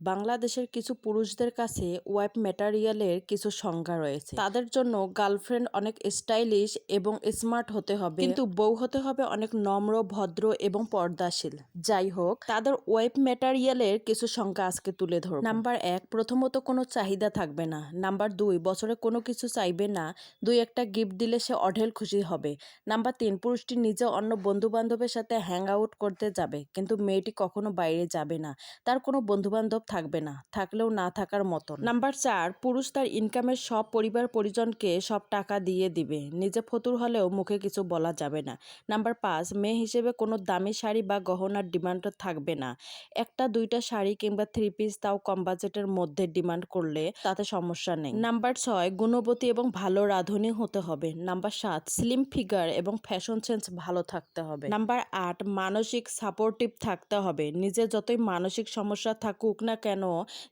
বাংলাদেশের কিছু পুরুষদের কাছে ওয়েব ম্যাটারিয়ালের কিছু সংজ্ঞা রয়েছে। তাদের জন্য গার্লফ্রেন্ড অনেক স্টাইলিশ এবং স্মার্ট হতে হবে। কিন্তু বউ হতে হবে অনেক নম্র, ভদ্র এবং পর্দাশীল। যাই হোক, তাদের ওয়েব ম্যাটারিয়ালের কিছু সংজ্ঞা আজকে তুলে ধরব। নাম্বার এক, প্রথমত কোনো চাহিদা থাকবে না। নাম্বার দুই, বছরে কোনো কিছু চাইবে না। দুই, একটা গিফট দিলে সে অঢেল খুশি হবে। নাম্বার তিন, পুরুষটি নিজে অন্য বন্ধু বান্ধবের সাথে হ্যাং আউট করতে যাবে। কিন্তু মেয়েটি কখনো বাইরে যাবে না। তার কোনো বন্ধু বান্ধব থাকবে না থাকলেও না থাকার মতন। নাম্বার চার পুরুষ তার ইনকামের সব পরিবার পরিজনকে সব টাকা দিয়ে দিবে। নিজে ফতুর হলেও মুখে কিছু বলা যাবে না। নাম্বার পাঁচ মেয়ে হিসেবে কোনো দামি শাড়ি বা গহনার ডিমান্ড থাকবে না। একটা দুইটা শাড়ি কিংবা থ্রি পিস তাও কম বাজেটের মধ্যে ডিমান্ড করলে তাতে সমস্যা নেই। নাম্বার ছয় গুণবতী এবং ভালো রাঁধুনি হতে হবে। নাম্বার সাত স্লিম ফিগার এবং ফ্যাশন সেন্স ভালো থাকতে হবে। নাম্বার আট মানসিক সাপোর্টিভ থাকতে হবে। নিজে যতই মানসিক সমস্যা থাকুক না কেন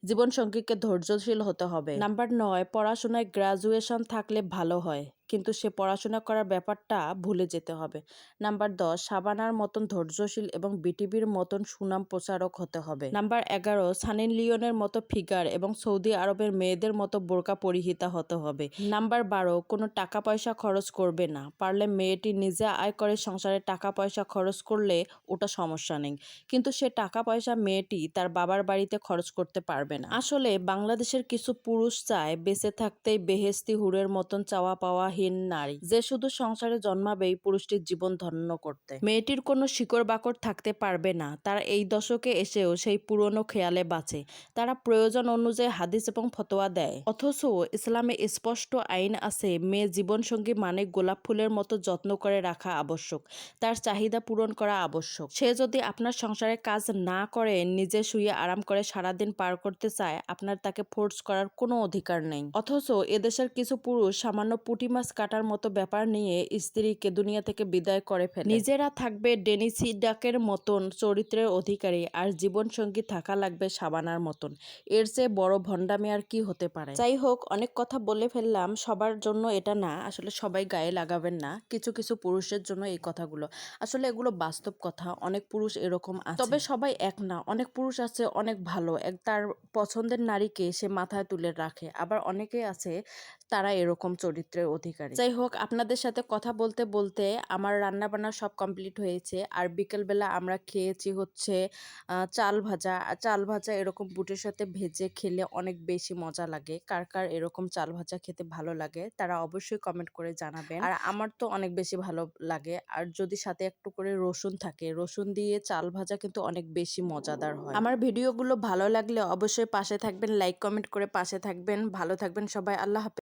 জীবনসঙ্গীকে ধৈর্যশীল হতে হবে? নাম্বার নয় পড়াশোনায় গ্রাজুয়েশন থাকলে ভালো হয়। কিন্তু সে পড়াশোনা করার ব্যাপারটা ভুলে যেতে হবে। নাম্বার দশ, সাবানার মতন ধৈর্যশীল এবং বিটিভির মতন সুনাম প্রচারক হতে হবে। নাম্বার এগারো, সানিন লিওনের মতো ফিগার এবং সৌদি আরবের মেয়েদের মতো বোরকা পরিহিতা হতে হবে। নাম্বার বারো, কোনো টাকা পয়সা খরচ করবে না। পারলে মেয়েটি নিজে আয় করে সংসারে টাকা পয়সা খরচ করলে ওটা সমস্যা নেই। কিন্তু সে টাকা পয়সা মেয়েটি তার বাবার বাড়িতে খরচ করতে পারবে না। আসলে বাংলাদেশের কিছু পুরুষ চায় বেঁচে থাকতেই বেহেস্তি হুরের মতন চাওয়া পাওয়া হীন নারী যে শুধু সংসারে জন্মাবেই পুরুষটির জীবন ধন্য করতে। মেয়েটির কোনো শিকড় বাকড় থাকতে পারবে না। তারা এই দশকে এসেও সেই পুরনো খেয়ালে বাঁচে। তারা প্রয়োজন অনুযায়ী হাদিস এবং ফতোয়া দেয়। অথচ ইসলামে স্পষ্ট আইন আছে, মেয়ে জীবনসঙ্গী মানে গোলাপ ফুলের মতো যত্ন করে রাখা আবশ্যক, তার চাহিদা পূরণ করা আবশ্যক। সে যদি আপনার সংসারে কাজ না করে, নিজে শুয়ে আরাম করে সারাদিন পার করতে চায়, আপনার তাকে ফোর্স করার কোনো অধিকার নেই। অথচ এদেশের কিছু পুরুষ সামান্য পুঁটি মাছ কাটার মতো ব্যাপার নিয়ে স্ত্রীকে দুনিয়া থেকে বিদায় করে ফেলে। নিজেরা থাকবে ডেনিসি ডাকের মতন চরিত্রের অধিকারী আর জীবনসঙ্গী থাকা লাগবে সাবানার মতন। এর চেয়ে বড় ভণ্ডামি আর কি হতে পারে? যাই হোক অনেক কথা বলে ফেললাম সবার জন্য এটা না আসলে সবাই গায়ে লাগাবেন না কিছু কিছু পুরুষের জন্য এই কথাগুলো। আসলে এগুলো বাস্তব কথা অনেক পুরুষ এরকম আছে। তবে সবাই এক না অনেক পুরুষ আছে অনেক ভালো। এক তার পছন্দের নারীকে সে মাথায় তুলে রাখে আবার অনেকে আছে তারা এরকম চরিত্রের অধিকারী। যাই হোক, আপনাদের সাথে কথা বলতে বলতে আমার রান্না বান্না সব কমপ্লিট হয়েছে। আর বিকেলবেলা আমরা খেয়েছি হচ্ছে চাল ভাজা। আর চাল ভাজা এরকম বুটের সাথে ভেজে খেলে অনেক বেশি মজা লাগে। কার কার এরকম চাল ভাজা খেতে ভালো লাগে, তারা অবশ্যই কমেন্ট করে জানাবেন। আর আমার তো অনেক বেশি ভালো লাগে। আর যদি সাথে একটু করে রসুন থাকে, রসুন দিয়ে চাল ভাজা কিন্তু অনেক বেশি মজাদার হয়। আমার ভিডিওগুলো ভালো লাগলে অবশ্যই পাশে থাকবেন লাইক কমেন্ট করে পাশে থাকবেন। ভালো থাকবেন সবাই, আল্লাহ হাফেজ।